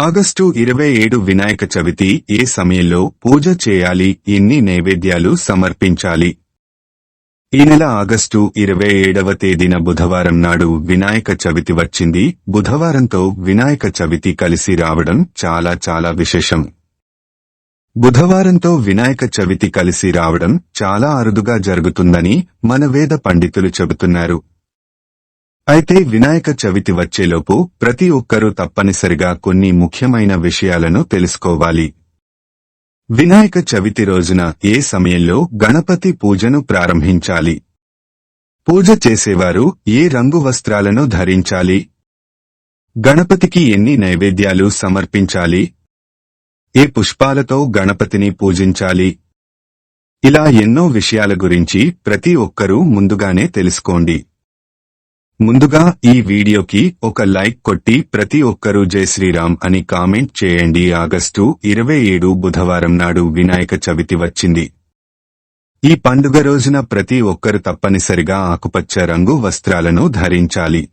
August ఇరవై ఏడు వినాయక చవితి ఏ సమయంలో పూజ చేయాలి? ఎన్ని నైవేద్యాలు సమర్పించాలి? ఈ నెల ఆగస్టు ఇరవై ఏడవ తేదీన బుధవారం నాడు వినాయక చవితి వచ్చింది. బుధవారంతో వినాయక చవితి కలిసి రావడం చాలా చాలా విశేషం. బుధవారంతో వినాయక చవితి కలిసి రావడం చాలా అరుదుగా జరుగుతుందని మన వేద పండితులు చెబుతున్నారు. అయితే వినాయక చవితి వచ్చేలోపు ప్రతి ఒక్కరూ తప్పనిసరిగా కొన్ని ముఖ్యమైన విషయాలను తెలుసుకోవాలి. వినాయక చవితి రోజున ఏ సమయంలో గణపతి పూజను ప్రారంభించాలి? పూజ చేసేవారు ఏ రంగు వస్త్రాలను ధరించాలి? గణపతికి ఎన్ని నైవేద్యాలు సమర్పించాలి? ఏ పుష్పాలతో గణపతిని పూజించాలి? ఇలా ఎన్నో విషయాల గురించి ప్రతి ఒక్కరూ ముందుగానే తెలుసుకోండి. ముందుగా ఈ వీడియోకి ఒక లైక్ కొట్టి ప్రతి ఒక్కరూ జై శ్రీరామ్ అని కామెంట్ చేయండి. ఆగస్టు ఇరవై ఏడు బుధవారం నాడు వినాయక చవితి వచ్చింది. ఈ పండుగ రోజున ప్రతి ఒక్కరు తప్పనిసరిగా ఆకుపచ్చ రంగు వస్త్రాలను ధరించాలి.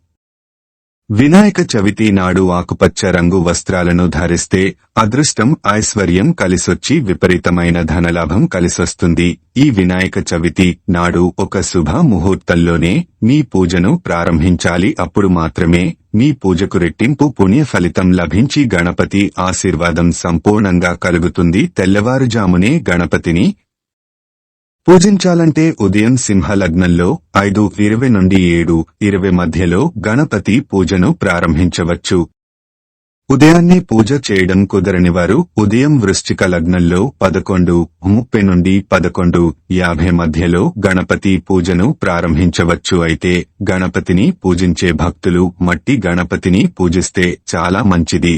వినాయక చవితి నాడు ఆకుపచ్చ రంగు వస్త్రాలను ధరిస్తే అదృష్టం ఐశ్వర్యం కలిసొచ్చి విపరీతమైన ధనలాభం కలిసొస్తుంది. ఈ వినాయక చవితి నాడు ఒక శుభ ముహూర్తంలోనే మీ పూజను ప్రారంభించాలి. అప్పుడు మాత్రమే మీ పూజకు రెట్టింపు పుణ్య ఫలితం లభించి గణపతి ఆశీర్వాదం సంపూర్ణంగా కలుగుతుంది. తెల్లవారుజామునే గణపతిని పూజించాలంటే ఉదయం సింహ లగ్నంలో ఐదు ఇరవై నుండి ఏడు ఇరవై మధ్యలో గణపతి పూజను ప్రారంభించవచ్చు. ఉదయాన్నే పూజ చేయడం కుదరని వారు ఉదయం వృశ్చిక లగ్నంలో పదకొండు ముప్పై నుండి పదకొండు యాభై మధ్యలో గణపతి పూజను ప్రారంభించవచ్చు. అయితే గణపతిని పూజించే భక్తులు మట్టి గణపతిని పూజిస్తే చాలా మంచిది.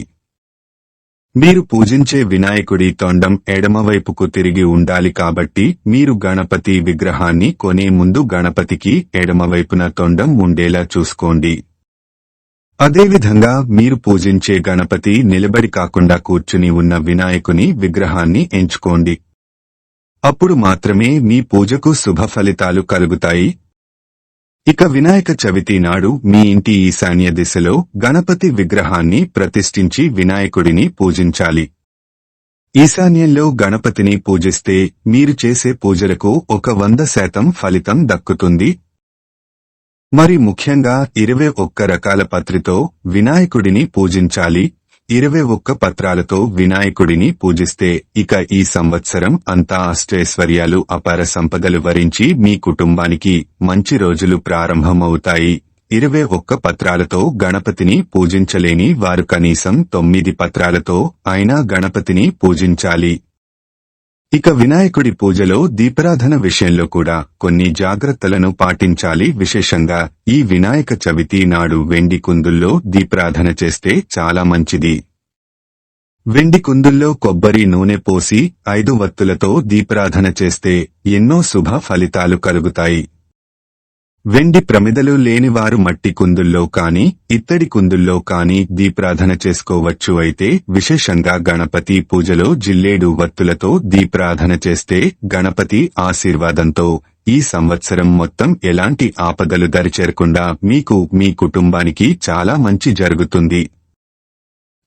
మీరు పూజించే వినాయకుడి తొండం ఎడమవైపుకు తిరిగి ఉండాలి కాబట్టి మీరు గణపతి విగ్రహాన్ని కొనే ముందు గణపతికి ఎడమవైపున తొండం ఉండేలా చూసుకోండి. అదేవిధంగా మీరు పూజించే గణపతి నిలబడి కాకుండా కూర్చుని ఉన్న వినాయకుని విగ్రహాన్ని ఎంచుకోండి. అప్పుడు మాత్రమే మీ పూజకు శుభ ఫలితాలు కలుగుతాయి. ఇక వినాయక చవితి నాడు మీ ఇంటి ఈశాన్య దిశలో గణపతి విగ్రహాన్ని ప్రతిష్ఠించి వినాయకుడిని పూజించాలి. ఈశాన్యంలో గణపతిని పూజిస్తే మీరు చేసే పూజలకు ఒక వంద శాతం ఫలితం దక్కుతుంది. మరి ముఖ్యంగా ఇరవై ఒక్క రకాల పత్రితో వినాయకుడిని పూజించాలి. ఇరవై ఒక్క పత్రాలతో వినాయకుడిని పూజిస్తే ఇక ఈ సంవత్సరం అంతా అష్టైశ్వర్యాలు అపార సంపదలు వరించి మీ కుటుంబానికి మంచి రోజులు ప్రారంభమవుతాయి. ఇరవై ఒక్క పత్రాలతో గణపతిని పూజించలేని వారు కనీసం తొమ్మిది పత్రాలతో అయినా గణపతిని పూజించాలి. ఇక వినాయకుడి పూజలో దీపారాధన విషయంలో కూడా కొన్ని జాగ్రత్తలను పాటించాలి. విశేషంగా ఈ వినాయక చవితి నాడు వెండి కుందుల్లో దీపారాధన చేస్తే చాలా మంచిది. వెండి కుందుల్లో కొబ్బరి నూనె పోసి ఐదు వత్తులతో దీపారాధన చేస్తే ఎన్నో శుభ ఫలితాలు కలుగుతాయి. వెండి ప్రమిదలు లేనివారు మట్టి కుందుల్లో కాని ఇత్తడి కుందుల్లో కాని దీప్రాధన చేసుకోవచ్చు. అయితే విశేషంగా గణపతి పూజలో జిల్లేడు వత్తులతో దీప్రాధన చేస్తే గణపతి ఆశీర్వాదంతో ఈ సంవత్సరం మొత్తం ఎలాంటి ఆపదలు దరిచేరకుండా మీకు మీ కుటుంబానికి చాలా మంచి జరుగుతుంది.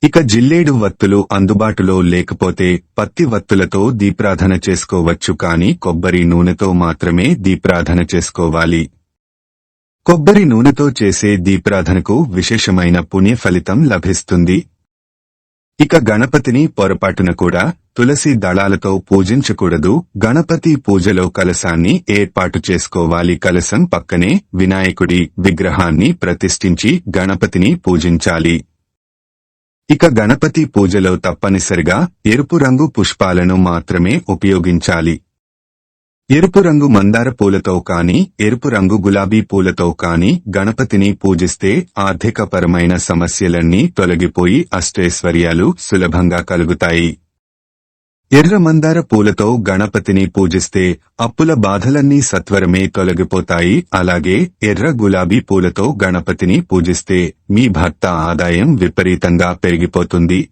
ఇక జిల్లేడు వత్తులు అందుబాటులో లేకపోతే పత్తి వత్తులతో దీప్రాధన చేసుకోవచ్చు. కాని కొబ్బరి నూనెతో మాత్రమే దీప్రాధన చేసుకోవాలి. కొబ్బరి నూనెతో చేసే దీప్రాధనకు విశేషమైన పుణ్య ఫలితం లభిస్తుంది. ఇక గణపతిని పొరపాటున కూడా తులసి దళాలతో పూజించకూడదు. గణపతి పూజలో కలశాన్ని ఏర్పాటు చేసుకోవాలి. కలశం పక్కనే వినాయకుడి విగ్రహాన్ని ప్రతిష్ఠించి గణపతిని పూజించాలి. ఇక గణపతి పూజలో తప్పనిసరిగా ఎరుపు రంగు పుష్పాలను మాత్రమే ఉపయోగించాలి. ఎరుపు రంగు మందార పూలతో కాని ఎరుపు రంగు గులాబీ పూలతో కాని గణపతిని పూజిస్తే ఆర్థికపరమైన సమస్యలన్నీ తొలగిపోయి అష్టైశ్వర్యాలు సులభంగా కలుగుతాయి. ఎర్ర మందార పూలతో గణపతిని పూజిస్తే అప్పుల బాధలన్నీ సత్వరమే తొలగిపోతాయి. అలాగే ఎర్ర గులాబీ పూలతో గణపతిని పూజిస్తే మీ భర్త ఆదాయం విపరీతంగా పెరిగిపోతుంది.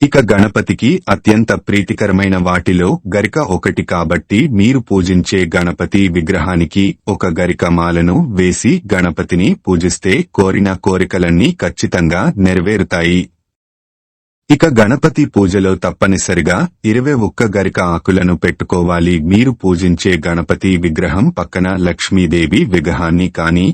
ఇక గణపతికి అత్యంత ప్రీతికరమైన వాటిలో గరిక ఒకటి కాబట్టి మీరు పూజించే గణపతి విగ్రహానికి ఒక గరిక మాలను వేసి గణపతిని పూజిస్తే కోరిన కోరికలన్నీ ఖచ్చితంగా నెరవేరుతాయి. ఇక గణపతి పూజలో తప్పనిసరిగా ఇరవై ఒక్క గరిక ఆకులను పెట్టుకోవాలి. మీరు పూజించే గణపతి విగ్రహం పక్కన లక్ష్మీదేవి విగ్రహాన్ని కానీ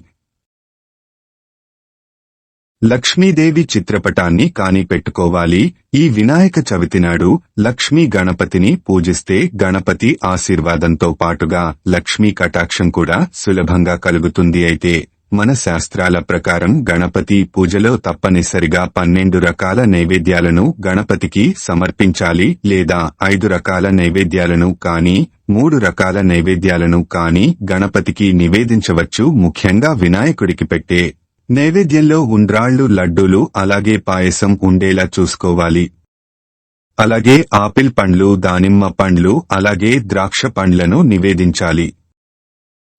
లక్ష్మీదేవి చిత్రపటాన్ని కాని పెట్టుకోవాలి. ఈ వినాయక చవితి నాడు లక్ష్మీ గణపతిని పూజిస్తే గణపతి ఆశీర్వాదంతో పాటుగా లక్ష్మీ కటాక్షం కూడా సులభంగా కలుగుతుంది. అయితే మన శాస్త్రాల ప్రకారం గణపతి పూజలో తప్పనిసరిగా పన్నెండు రకాల నైవేద్యాలను గణపతికి సమర్పించాలి లేదా ఐదు రకాల నైవేద్యాలను కాని మూడు రకాల నైవేద్యాలను కాని గణపతికి నివేదించవచ్చు. ముఖ్యంగా వినాయకుడికి పెట్టే నైవేద్యంలో ఉండ్రాళ్ళు లడ్డూలు అలాగే పాయసం ఉండేలా చూసుకోవాలి. అలాగే ఆపిల్ పండ్లు దానిమ్మ పండ్లు అలాగే ద్రాక్ష పండ్లను నివేదించాలి.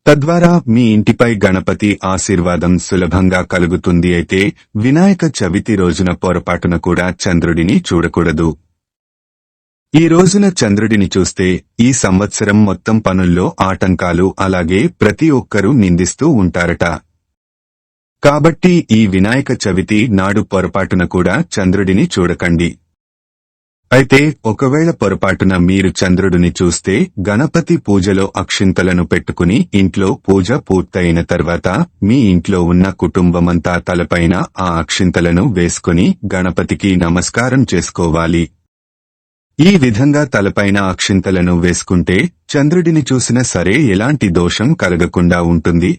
తద్వారా మీ ఇంటిపై గణపతి ఆశీర్వాదం సులభంగా కలుగుతుంది అయితే వినాయక చవితి రోజున పొరపాటున కూడా చంద్రుడిని చూడకూడదు. ఈ రోజున చంద్రుడిని చూస్తే ఈ సంవత్సరం మొత్తం పనుల్లో ఆటంకాలు అలాగే ప్రతి ఒక్కరూ నిందిస్తూ ఉంటారట. కాబట్టి ఈ వినాయక చవితి నాడు పొరపాటున కూడా చంద్రుడిని చూడకండి. అయితే ఒకవేళ పొరపాటున మీరు చంద్రుడిని చూస్తే గణపతి పూజలో అక్షింతలను పెట్టుకుని ఇంట్లో పూజ పూర్తయిన తర్వాత మీ ఇంట్లో ఉన్న కుటుంబమంతా తలపైన ఆ అక్షింతలను వేసుకుని గణపతికి నమస్కారం చేసుకోవాలి. ఈ విధంగా తలపైన అక్షింతలను వేసుకుంటే చంద్రుడిని చూసిన సరే ఎలాంటి దోషం కలగకుండా ఉంటుంది.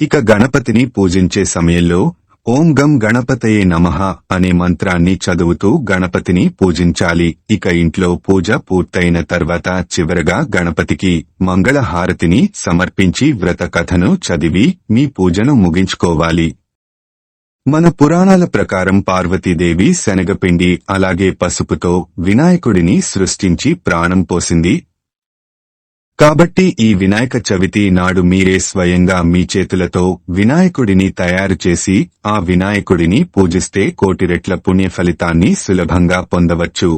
ఇక గణపతిని పూజించే సమయంలో ఓం గం గణపతయే నమః అనే మంత్రాన్ని చదువుతూ గణపతిని పూజించాలి. ఇక ఇంట్లో పూజ పూర్తయిన తర్వాత చివరగా గణపతికి మంగళ హారతిని సమర్పించి వ్రత కథను చదివి మీ పూజను ముగించుకోవాలి. మన పురాణాల ప్రకారం పార్వతీదేవి శనగపిండి అలాగే పసుపుతో వినాయకుడిని సృష్టించి ప్రాణం పోసింది. కాబట్టి ఈ వినాయక చవితి నాడు మీరే స్వయంగా మీ చేతులతో వినాయకుడిని తయారు చేసి ఆ వినాయకుడిని పూజిస్తే కోటి రెట్ల పుణ్య ఫలితాన్ని సులభంగా పొందవచ్చు.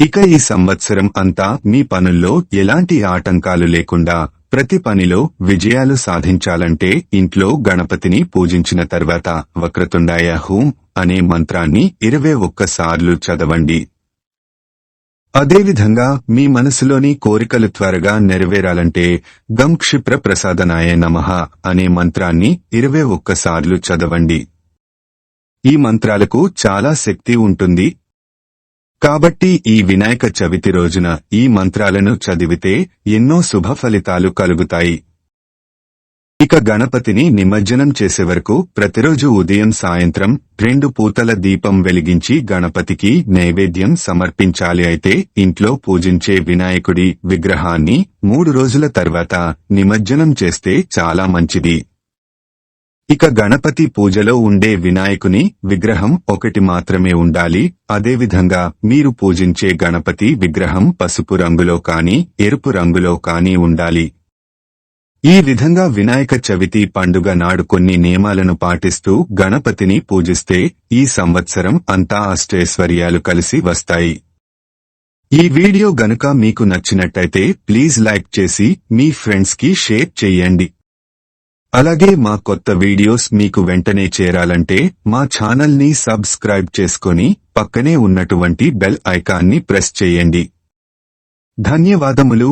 ఇక ఈ సంవత్సరం అంతా మీ పనుల్లో ఎలాంటి ఆటంకాలు లేకుండా ప్రతి పనిలో విజయాలు సాధించాలంటే ఇంట్లో గణపతిని పూజించిన తర్వాత వక్రతుండాయ హూం అనే మంత్రాన్ని ఇరవై ఒక్కసార్లు చదవండి. అదేవిధంగా మీ మనసులోని కోరికలు త్వరగా నెరవేరాలంటే గం క్షిప్ర ప్రసాదనాయ నమః అనే మంత్రాన్ని ఇరవై ఒక్కసార్లు చదవండి. ఈ మంత్రాలకు చాలా శక్తి ఉంటుంది. కాబట్టి ఈ వినాయక చవితి రోజున ఈ మంత్రాలను చదివితే ఎన్నో శుభ ఫలితాలు కలుగుతాయి. ఇక గణపతిని నిమజ్జనం చేసే వరకు ప్రతిరోజు ఉదయం సాయంత్రం రెండు పూతల దీపం వెలిగించి గణపతికి నైవేద్యం సమర్పించాలి అయితే ఇంట్లో పూజించే వినాయకుడి విగ్రహాన్ని మూడు రోజుల తర్వాత నిమజ్జనం చేస్తే చాలా మంచిది. ఇక గణపతి పూజలో ఉండే వినాయకుని విగ్రహం ఒకటి మాత్రమే ఉండాలి. అదేవిధంగా మీరు పూజించే గణపతి విగ్రహం పసుపు రంగులో కానీ ఎరుపు రంగులో కానీ ఉండాలి. ఈ విధంగా వినాయక చవితి పండుగ నాడు కొన్ని నియమాలను పాటిస్తూ గణపతిని పూజిస్తే ఈ సంవత్సరం అంతా అష్టైశ్వర్యాలు కలిసి వస్తాయి. ఈ వీడియో గనుక మీకు నచ్చినట్టయితే ప్లీజ్ లైక్ చేసి మీ ఫ్రెండ్స్కి షేర్ చెయ్యండి అలాగే మా కొత్త వీడియోస్ మీకు వెంటనే చేరాలంటే మా ఛానల్ని సబ్స్క్రైబ్ చేసుకొని పక్కనే ఉన్నటువంటి బెల్ ఐకాన్ని ప్రెస్ చేయండి. ధన్యవాదములు.